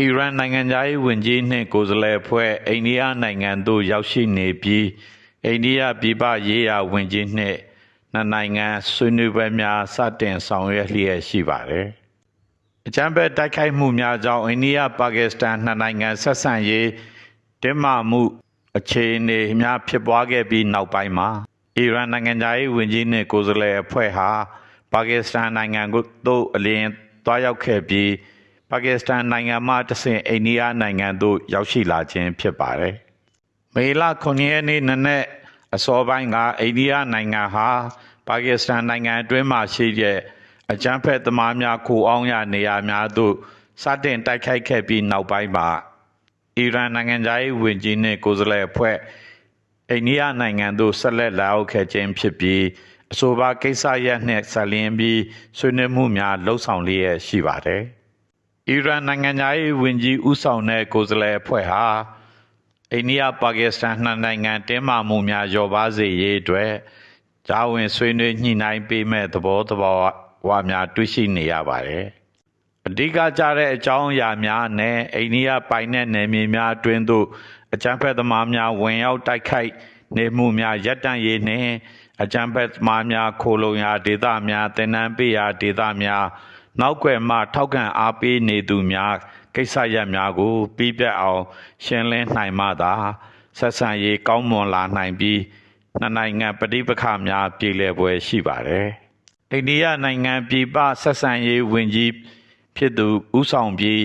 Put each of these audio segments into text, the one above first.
အီရန်နိုင်ငံသားရေးဝန်ကြီးနှင့်ကိုယ်စားလှယ်ဖွဲ့အိန္ဒိယနိုင်ငံသို့ရောက်ရှိနေပြီးအိန္ဒိယပြည်ပရေးရာဝန်ကြီးနှင့်နှစ်နိုင်ငံဆွေးနွေးပွဲများစတင်ဆောင်ရွက်လျက်ရှိပါတယ်။အကြမ်းဖက်တိုက်ခိုက်မှုများကြောင့်အိန္ဒိယပါကစ္စတန်နှစ်နိုင်ငံဆက်ဆံရေးတင်းမာမှုအခြေအနေများဖြစ်ပွားခဲ့ပြီးနောက်ပိုင်းမှာအီရန်နိုင်ငံသားရေးဝန်ကြီးနှင့်ကိုယ်စားလှယ်အဖွဲ့ဟာပါကစ္စတန်နိုင်ငံကိုသို့အလင်းသွားရောက်ခဲ့ပြီး ပါကစ္စတန်နိုင်ငံမှတဆင့်အိန္ဒိယနိုင်ငံသို့ရောက်ရှိလာခြင်းဖြစ်ပါတယ်။မေလ9ရက်နေ့နနက်အစောပိုင်းကအိန္ဒိယနိုင်ငံဟာပါကစ္စတန်နိုင်ငံအတွင်းမှရှိတဲ့အကြမ်းဖက်သမားများခိုအောင်ရနေရာများသို့စတင်တိုက်ခိုက်ခဲ့ပြီးနောက်ပိုင်းမှာအီရန်နိုင်ငံသားရေးဝန်ကြီးနှင့်ကိုယ်စားလှယ်အဖွဲ့အိန္ဒိယနိုင်ငံသို့ဆက်လက်လာရောက်ခဲ့ခြင်းဖြစ်ပြီးအဆိုပါကိစ္စရပ်နှင့်ဆက်လျင်းပြီးဆွေးနွေးမှုများလှုပ်ဆောင်လျက်ရှိပါတယ်။ အီရန်နိုင်ငံသားရေးဝန်ကြီးဦးဆောင်တဲ့ကိုယ်စားလှယ်အဖွဲ့ဟာအိန္ဒိယပါကစ္စတန်နှစ်နိုင်ငံတင်းမာမှုများလျော့ပါးစေရေးအတွက်ဂျာဝင်ဆွေးနွေးညှိနှိုင်းပေးမဲ့သဘောတဘာဝများတွေ့ရှိနေရပါတယ်။အဓိကကြတဲ့အကြောင်းအရာများနဲ့အိန္ဒိယပိုင်တဲ့နယ်မြေများအတွင်းသို့အကြမ်းဖက်သမားများဝင်ရောက်တိုက်ခိုက်နေမှုများရပ်တန့်ရေးနှင့်အကြမ်းဖက်သမားများခိုလုံရာဒေသများတင်နန်းပေးရာဒေသများ နောက်ွယ်မှထောက်ခံအားပေးနေသူများကိစ္စရပ်များကိုပြီးပြတ်အောင် ရှင်းလင်းနိုင်မှသာဆက်ဆံရေးကောင်းမွန်လာနိုင်ပြီးနှစ်နိုင်ငံပဋိပက္ခများပြည်လည်ပွဲရှိပါတယ်။အိန္ဒိယနိုင်ငံပြည်ပဆက်ဆံရေးဝန်ကြီးဖြစ်သူဦးဆောင်ပြီး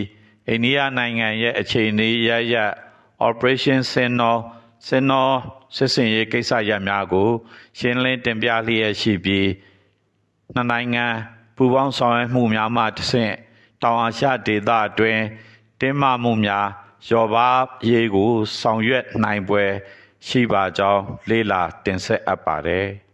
အိန္ဒိယနိုင်ငံရဲ့အခြေအနေရရ Operation Sinor Sinor စစ်စင်ရေးကိစ္စရပ်များကို ရှင်းလင်းတင်ပြလျက်ရှိပြီးနှစ်နိုင်ငံ ပူးပေါင်းဆောင်ရွက်မှုများမှတစ်ဆင့်တောင်အာရှဒေသအတွင်းတင်းမာမှုများရောပါရေးကို ဆောင်ရွက်နိုင်ပွဲ ရှိပါကြောင်း လေးလာတင်ဆက်အပ်ပါတယ်။